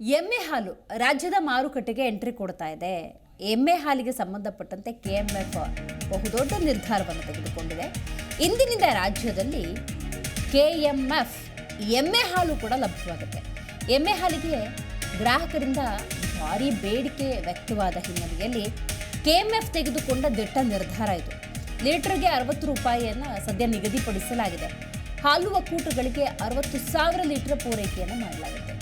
ಎಮ್ಮೆ ಹಾಲು ರಾಜ್ಯದ ಮಾರುಕಟ್ಟೆಗೆ ಎಂಟ್ರಿ ಕೊಡ್ತಾ ಇದೆ. ಎಮ್ಮೆ ಹಾಲಿಗೆ ಸಂಬಂಧಪಟ್ಟಂತೆ ಕೆಎಂಎಫ್ ಬಹುದೊಡ್ಡ ನಿರ್ಧಾರವನ್ನು ತೆಗೆದುಕೊಂಡಿದೆ. ಇಂದಿನಿಂದ ರಾಜ್ಯದಲ್ಲಿ ಕೆಎಂಎಫ್ ಎಮ್ಮೆ ಹಾಲು ಕೂಡ ಲಭ್ಯವಾಗುತ್ತೆ. ಎಮ್ಮೆ ಹಾಲಿಗೆ ಗ್ರಾಹಕರಿಂದ ಭಾರಿ ಬೇಡಿಕೆ ವ್ಯಕ್ತವಾದ ಹಿನ್ನೆಲೆಯಲ್ಲಿ ಕೆಎಂಎಫ್ ತೆಗೆದುಕೊಂಡ ದಿಟ್ಟ ನಿರ್ಧಾರ ಇದು. ಲೀಟರ್ಗೆ ಅರವತ್ತು ರೂಪಾಯಿಯನ್ನು ಸದ್ಯ ನಿಗದಿಪಡಿಸಲಾಗಿದೆ. ಹಾಲು ಒಕ್ಕೂಟಗಳಿಗೆ ಅರವತ್ತು ಸಾವಿರ ಲೀಟರ್ ಪೂರೈಕೆಯನ್ನು ಮಾಡಲಾಗುತ್ತೆ.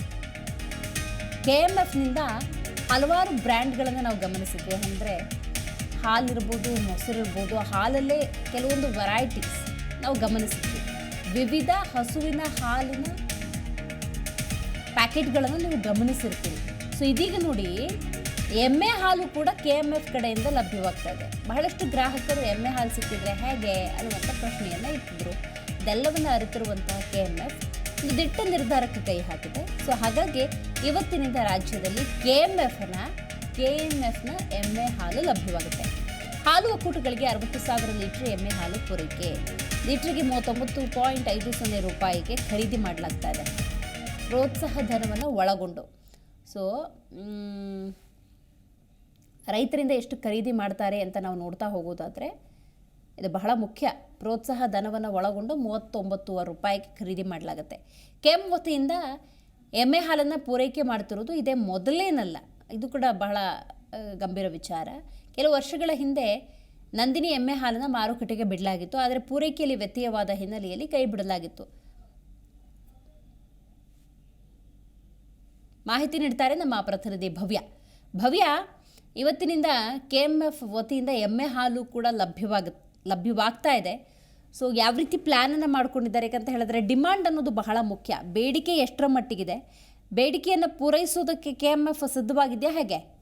ಕೆಎಂಎಫ್ನಿಂದ ಹಲವಾರು ಬ್ರ್ಯಾಂಡ್ಗಳನ್ನು ನಾವು ಗಮನಿಸಿದ್ವಿ. ಅಂದರೆ ಹಾಲಿರ್ಬೋದು, ಮೊಸರಿರ್ಬೋದು, ಹಾಲಲ್ಲೇ ಕೆಲವೊಂದು ವೆರೈಟೀಸ್ ನಾವು ಗಮನಿಸಿದ್ವಿ. ವಿವಿಧ ಹಸುವಿನ ಹಾಲಿನ ಪ್ಯಾಕೆಟ್ಗಳನ್ನು ನೀವು ಗಮನಿಸಿರ್ತೀರಿ. ಸೊ ಇದೀಗ ನೋಡಿ, ಎಮ್ಮೆ ಹಾಲು ಕೂಡ ಕೆ ಎಂ ಎಫ್ ಕಡೆಯಿಂದ ಲಭ್ಯವಾಗ್ತಾ ಇದೆ. ಬಹಳಷ್ಟು ಗ್ರಾಹಕರು ಎಮ್ಮೆ ಹಾಲು ಸಿಕ್ಕಿದ್ರೆ ಹೇಗೆ ಅನ್ನುವಂಥ ಪ್ರಶ್ನೆಯನ್ನು ಇಟ್ಟಿದ್ರು. ಇದೆಲ್ಲವನ್ನು ಅರಿತಿರುವಂತಹ ಕೆ ಎಂ ಎಫ್ ದಿಟ್ಟ ನಿರ್ಧಾರಕ್ಕೆ ಕೈ ಹಾಕಿದೆ. ಸೊ ಹಾಗಾಗಿ ಇವತ್ತಿನಿಂದ ರಾಜ್ಯದಲ್ಲಿ ಕೆ ಎಂ ಎಫ್ನ ಕೆ ಎಂ ಎಫ್ನ ಎಮ್ಮೆ ಹಾಲು ಲಭ್ಯವಾಗುತ್ತೆ. ಹಾಲು ಒಕ್ಕೂಟಗಳಿಗೆ ಅರವತ್ತು ಸಾವಿರ ಲೀಟರ್ ಎಮ್ಮೆ ಹಾಲು ಪೂರೈಕೆ. ಲೀಟ್ರಿಗೆ ಮೂವತ್ತೊಂಬತ್ತು ಪಾಯಿಂಟ್ ಐದು ಸೊನ್ನೆ ರೂಪಾಯಿಗೆ ಖರೀದಿ ಮಾಡಲಾಗ್ತಾ ಇದೆ. ಪ್ರೋತ್ಸಾಹ ಧನವನ್ನು ಒಳಗೊಂಡು. ಸೊ ರೈತರಿಂದ ಎಷ್ಟು ಖರೀದಿ ಮಾಡ್ತಾರೆ ಅಂತ ನಾವು ನೋಡ್ತಾ ಹೋಗೋದಾದರೆ ಇದು ಬಹಳ ಮುಖ್ಯ. ಪ್ರೋತ್ಸಾಹ ಧನವನ್ನು ಒಳಗೊಂಡು ಮೂವತ್ತೊಂಬತ್ತುವರೆ ರೂಪಾಯಿಗೆ ಖರೀದಿ ಮಾಡಲಾಗುತ್ತೆ. ಕೆಎಂ ವತಿಯಿಂದ ಎಮ್ಮೆ ಹಾಲನ್ನು ಪೂರೈಕೆ ಮಾಡ್ತಿರೋದು ಇದೇ ಮೊದಲೇನಲ್ಲ. ಇದು ಕೂಡ ಬಹಳ ಗಂಭೀರ ವಿಚಾರ. ಕೆಲವು ವರ್ಷಗಳ ಹಿಂದೆ ನಂದಿನಿ ಎಮ್ಮೆ ಹಾಲನ್ನು ಮಾರುಕಟ್ಟೆಗೆ ಬಿಡಲಾಗಿತ್ತು. ಆದರೆ ಪೂರೈಕೆಯಲ್ಲಿ ವ್ಯತ್ಯಯವಾದ ಹಿನ್ನೆಲೆಯಲ್ಲಿ ಕೈ ಬಿಡಲಾಗಿತ್ತು. ಮಾಹಿತಿ ನೀಡ್ತಾರೆ ನಮ್ಮ ಪ್ರತಿನಿಧಿ ಭವ್ಯ. ಭವ್ಯ, ಇವತ್ತಿನಿಂದ ಕೆ ಎಂ ಎಫ್ ವತಿಯಿಂದ ಎಮ್ಮೆ ಹಾಲು ಕೂಡ ಲಭ್ಯವಾಗ ಲಭ್ಯವಾಗ್ತಾ ಇದೆ. ಸೊ ಯಾವ ರೀತಿ ಪ್ಲ್ಯಾನನ್ನು ಮಾಡ್ಕೊಂಡಿದ್ದಾರೆ ಯಾಕಂತ ಹೇಳಿದ್ರೆ ಡಿಮಾಂಡ್ ಅನ್ನೋದು ಬಹಳ ಮುಖ್ಯ. ಬೇಡಿಕೆ ಎಷ್ಟರ ಮಟ್ಟಿಗಿದೆ. ಬೇಡಿಕೆಯನ್ನು ಪೂರೈಸೋದಕ್ಕೆ ಕೆ ಎಂ ಎಫ್ ಸಿದ್ಧವಾಗಿದೆಯಾ ಹೇಗೆ?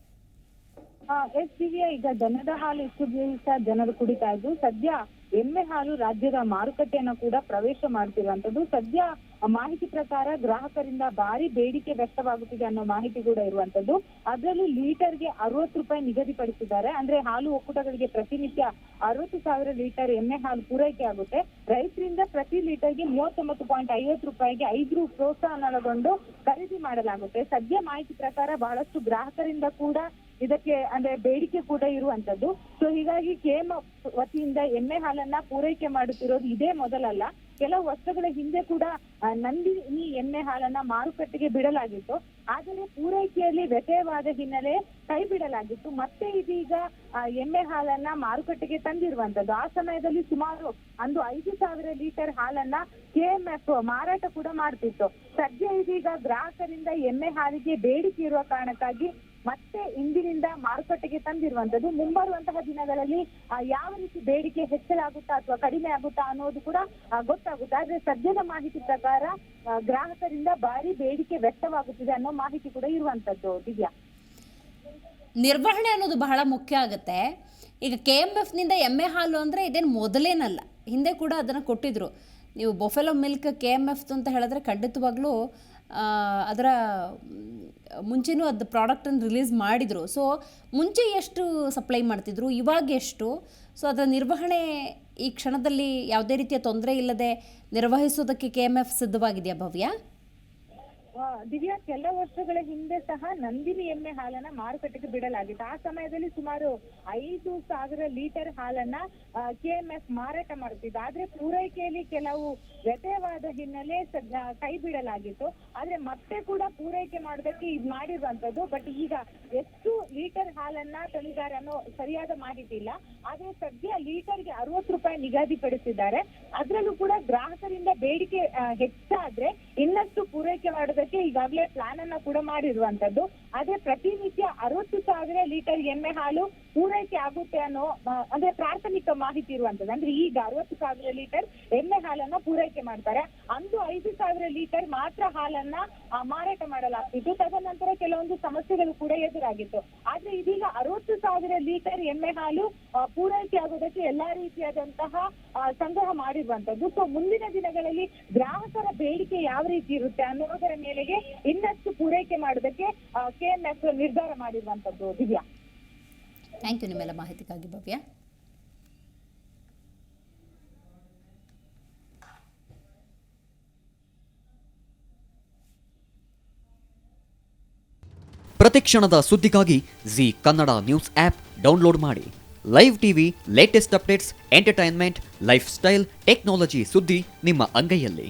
ಎಸ್ ಈಗ ದನದ ಹಾಲು ಇಷ್ಟು ದಿವಸ ಜನರು ಕುಡಿತಾ ಇದ್ದು ಸದ್ಯ ಎಮ್ಮೆ ಹಾಲು ರಾಜ್ಯದ ಮಾರುಕಟ್ಟೆಯನ್ನ ಕೂಡ ಪ್ರವೇಶ ಮಾಡ್ತಿರುವಂತದ್ದು ಸದ್ಯ ಮಾಹಿತಿ ಪ್ರಕಾರ ಗ್ರಾಹಕರಿಂದ ಭಾರಿ ಬೇಡಿಕೆ ವ್ಯಕ್ತವಾಗುತ್ತಿದೆ ಅನ್ನೋ ಮಾಹಿತಿ ಕೂಡ ಇರುವಂತದ್ದು ಅದರಲ್ಲೂ ಲೀಟರ್ಗೆ ಅರವತ್ತು ರೂಪಾಯಿ ನಿಗದಿಪಡಿಸಿದ್ದಾರೆ. ಅಂದ್ರೆ ಹಾಲು ಒಕ್ಕೂಟಗಳಿಗೆ ಪ್ರತಿನಿತ್ಯ ಅರವತ್ತು ಸಾವಿರ ಲೀಟರ್ ಎಮ್ಮೆ ಹಾಲು ಪೂರೈಕೆ ಆಗುತ್ತೆ. ರೈತರಿಂದ ಪ್ರತಿ ಲೀಟರ್ಗೆ ಮೂವತ್ತೊಂಬತ್ತು ಪಾಯಿಂಟ್ ಐವತ್ತು ರೂಪಾಯಿಗೆ ಐದು ಪ್ರೋತ್ಸಾಹನ ಒಳಗೊಂಡು ಖರೀದಿ ಮಾಡಲಾಗುತ್ತೆ. ಸದ್ಯ ಮಾಹಿತಿ ಪ್ರಕಾರ ಬಹಳಷ್ಟು ಗ್ರಾಹಕರಿಂದ ಕೂಡ ಇದಕ್ಕೆ ಅಂದ್ರೆ ಬೇಡಿಕೆ ಕೂಡ ಇರುವಂತದ್ದು ಸೊ ಹೀಗಾಗಿ ಕೆಎಂ ವತಿಯಿಂದ ಎಮ್ಮೆ ಹಾಲನ್ನ ಪೂರೈಕೆ ಮಾಡುತ್ತಿರೋದು ಇದೇ ಮೊದಲಲ್ಲ. ಕೆಲವು ವರ್ಷಗಳ ಹಿಂದೆ ಕೂಡ ನಂದಿ ನಂದಿನಿ ಎಮ್ಮೆ ಹಾಲನ್ನ ಮಾರುಕಟ್ಟೆಗೆ ಬಿಡಲಾಗಿತ್ತು. ಆದರೆ ಪೂರೈಕೆಯಲ್ಲಿ ವ್ಯತ್ಯಯವಾದ ಹಿನ್ನೆಲೆ ಕೈ ಬಿಡಲಾಗಿತ್ತು ಮತ್ತೆ ಇದೀಗ ಎಮ್ಮೆ ಹಾಲನ್ನ ಮಾರುಕಟ್ಟೆಗೆ ತಂದಿರುವಂತದ್ದು ಆ ಸಮಯದಲ್ಲಿ ಸುಮಾರು ಅಂದು ಐದು ಸಾವಿರ ಲೀಟರ್ ಹಾಲನ್ನ ಕೆಎಂಎಫ್ ಮಾರಾಟ ಕೂಡ ಮಾಡ್ತಿತ್ತು. ಸದ್ಯ ಇದೀಗ ಗ್ರಾಹಕರಿಂದ ಎಮ್ಮೆ ಹಾಲಿಗೆ ಬೇಡಿಕೆ ಇರುವ ಕಾರಣಕ್ಕಾಗಿ ಮತ್ತೆ ಇಂದಿನಿಂದ ಮಾರುಕಟ್ಟೆಗೆ ತಂದಿರುವಂತದ್ದು ಮುಂಬರುವಂತಹ ದಿನಗಳಲ್ಲಿ ಯಾವ ರೀತಿ ಬೇಡಿಕೆ ಹೆಚ್ಚಲಾಗುತ್ತಾ ಅಥವಾ ಕಡಿಮೆ ಆಗುತ್ತಾ ಅನ್ನೋದು ಕೂಡ ಗೊತ್ತಾಗುತ್ತೆ. ಆದ್ರೆ ಸದ್ಯದ ಮಾಹಿತಿ ಪ್ರಕಾರ ಗ್ರಾಹಕರಿಂದ ಭಾರಿ ಬೇಡಿಕೆ ವ್ಯಕ್ತವಾಗುತ್ತಿದೆ ಅನ್ನೋ ಮಾಹಿತಿ ಕೂಡ ಇರುವಂತದ್ದು ದಿವ್ಯಾ. ನಿರ್ವಹಣೆ ಅನ್ನೋದು ಬಹಳ ಮುಖ್ಯ ಆಗುತ್ತೆ. ಈಗ ಕೆ ಎಂ ನಿಂದ ಎಮ್ಮೆ ಹಾಲು ಅಂದ್ರೆ ಇದೇನು ಮೊದಲೇನಲ್ಲ. ಹಿಂದೆ ಕೂಡ ಅದನ್ನು ಕೊಟ್ಟಿದ್ರು. ನೀವು buffalo milk K M F ಅಂತ ಹೇಳಿದ್ರೆ ಖಂಡಿತವಾಗ್ಲೂ ಅದರ ಮುಂಚೆಯೂ ಅದು ಪ್ರಾಡಕ್ಟನ್ನು ರಿಲೀಸ್ ಮಾಡಿದರು. ಸೊ ಮುಂಚೆ ಎಷ್ಟು ಸಪ್ಲೈ ಮಾಡ್ತಿದ್ರು, ಇವಾಗ ಎಷ್ಟು? ಸೊ ಅದರ ನಿರ್ವಹಣೆ ಈ ಕ್ಷಣದಲ್ಲಿ ಯಾವುದೇ ರೀತಿಯ ತೊಂದರೆ ಇಲ್ಲದೆ ನಿರ್ವಹಿಸೋದಕ್ಕೆ ಕೆ ಎಂ ಎಫ್ ಸಿದ್ಧವಾಗಿದೆಯಾ ಭವ್ಯ? ದಿವ್ಯಾ, ಕೆಲ ವರ್ಷಗಳ ಹಿಂದೆ ಸಹ ನಂದಿನಿ ಎಮ್ಮೆ ಹಾಲನ್ನ ಮಾರುಕಟ್ಟೆಗೆ ಬಿಡಲಾಗಿತ್ತು. ಆ ಸಮಯದಲ್ಲಿ ಸುಮಾರು ಐದು ಸಾವಿರ ಲೀಟರ್ ಹಾಲನ್ನ ಕೆಎಂಎಫ್ ಮಾರಾಟ ಮಾಡುತ್ತಿದ್ದು. ಆದ್ರೆ ಪೂರೈಕೆಯಲ್ಲಿ ಕೆಲವು ವ್ಯತ್ಯಯವಾದ ಹಿನ್ನೆಲೆ ಕೈ ಬಿಡಲಾಗಿತ್ತು. ಆದ್ರೆ ಮತ್ತೆ ಕೂಡ ಪೂರೈಕೆ ಮಾಡೋದಕ್ಕೆ ಇದು ಮಾಡಿರುವಂತದ್ದು ಬಟ್ ಈಗ ಎಷ್ಟು ಲೀಟರ್ ಹಾಲನ್ನ ತಂದಿದ್ದಾರೆ ಅನ್ನೋ ಸರಿಯಾದ ಮಾಹಿತಿ ಇಲ್ಲ. ಆದ್ರೆ ಸದ್ಯ ಲೀಟರ್ಗೆ ಅರವತ್ತು ರೂಪಾಯಿ ನಿಗದಿಪಡಿಸಿದ್ದಾರೆ ಅದ್ರಲ್ಲೂ ಕೂಡ ಗ್ರಾಹಕರಿಂದ ಬೇಡಿಕೆ ಹೆಚ್ಚಾದ್ರೆ ಇನ್ನಷ್ಟು ಪೂರೈಕೆ ಮಾಡೋದಕ್ಕೆ ಈಗಾಗಲೇ ಪ್ಲಾನ್ ಅನ್ನ ಕೂಡ ಮಾಡಿರುವಂತದ್ದು. ಆದ್ರೆ ಪ್ರತಿನಿತ್ಯ ಅರವತ್ತು ಸಾವಿರ ಲೀಟರ್ ಎಮ್ಮೆ ಹಾಲು ಪೂರೈಕೆ ಆಗುತ್ತೆ ಅನ್ನೋ ಅಂದ್ರೆ ಪ್ರಾಥಮಿಕ ಮಾಹಿತಿ ಇರುವಂತದ್ದು. ಅಂದ್ರೆ ಈಗ ಅರವತ್ತು ಸಾವಿರ ಲೀಟರ್ ಎಮ್ಮೆ ಹಾಲನ್ನ ಪೂರೈಕೆ ಮಾಡ್ತಾರೆ. ಅಂದು ಐದು ಸಾವಿರ ಲೀಟರ್ ಮಾತ್ರ ಹಾಲನ್ನ ಮಾರಾಟ ಮಾಡಲಾಗ್ತಿತ್ತು. ತದನಂತರ ಕೆಲವೊಂದು ಸಮಸ್ಯೆಗಳು ಕೂಡ ಎದುರಾಗಿತ್ತು. ಆದ್ರೆ ಇದೀಗ ಅರವತ್ತು ಸಾವಿರ ಲೀಟರ್ ಎಮ್ಮೆ ಹಾಲು ಪೂರೈಕೆ ಆಗೋದಕ್ಕೆ ಎಲ್ಲಾ ರೀತಿಯಾದಂತಹ ಸಂಗ್ರಹ ಮಾಡಿರುವಂತದ್ದು. ಸೊ ಮುಂದಿನ ದಿನಗಳಲ್ಲಿ ಗ್ರಾಹಕರ ಬೇಡಿಕೆ ಯಾವ ರೀತಿ ಇರುತ್ತೆ ಅನ್ನೋದರ ಇನ್ನಷ್ಟು ಪೂರೈಕೆ ಮಾಡೋದಕ್ಕೆ ಕೆಎಂಎಫ್ ನಿರ್ಧಾರ ಮಾಡಿರುವಂತದ್ದು ದಿವ್ಯಾ. ಥ್ಯಾಂಕ್ ಯು ನಿಮ್ಮೆಲ್ಲ ಮಾಹಿತಿಗಾಗಿ ಭವ್ಯ. ಪ್ರತಿಕ್ಷಣದ ಸುದ್ದಿಗಾಗಿ Zee Kannada news app download ಮಾಡಿ. Live TV latest updates entertainment lifestyle technology ಸುದ್ದಿ ನಿಮ್ಮ ಅಂಗೈಯಲ್ಲಿ.